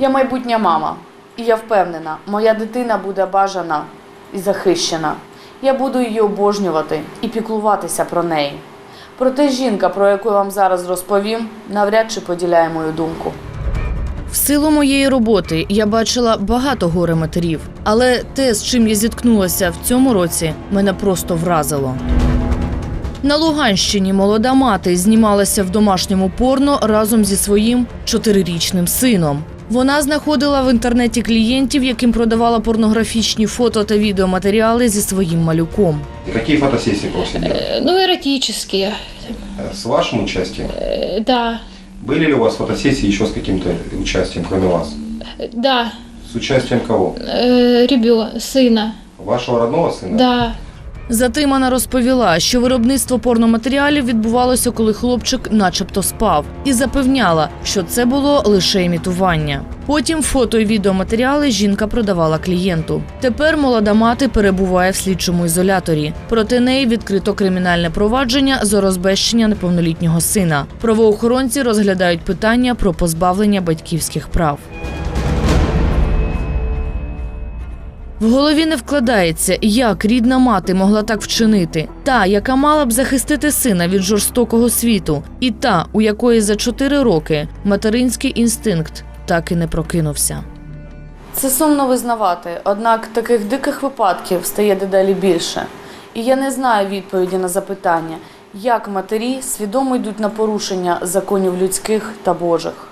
Я майбутня мама, і я впевнена, моя дитина буде бажана і захищена. Я буду її обожнювати і піклуватися про неї. Проте жінка, про яку вам зараз розповім, навряд чи поділяє мою думку. В силу моєї роботи я бачила багато горе матерів, але те, з чим я зіткнулася в цьому році, мене просто вразило. На Луганщині молода мати знімалася в домашньому порно разом зі своїм чотирирічним сином. Вона знаходила в інтернеті клієнтів, яким продавала порнографічні фото та відеоматеріали зі своїм малюком. И какие фотосессии просили делать? Э, Ну, эротические. Э, С вашим участием? Э, Да, Были ли у вас фотосессии еще с каким-то участием, кроме вас? Э, да. С участием кого? Ребенка, сына. Вашего родного сына? Да. Затимана розповіла, що виробництво порноматеріалів відбувалося, коли хлопчик начебто спав, і запевняла, що це було лише імітування. Потім фото і відеоматеріали жінка продавала клієнту. Тепер молода мати перебуває в слідчому ізоляторі. Проти неї відкрито кримінальне провадження за розбещення неповнолітнього сина. Правоохоронці розглядають питання про позбавлення батьківських прав. В голові не вкладається, як рідна мати могла так вчинити, та, яка мала б захистити сина від жорстокого світу, і та, у якої за чотири роки материнський інстинкт так і не прокинувся. Це сумно визнавати, однак таких диких випадків стає дедалі більше. І я не знаю відповіді на запитання, як матері свідомо йдуть на порушення законів людських та божих.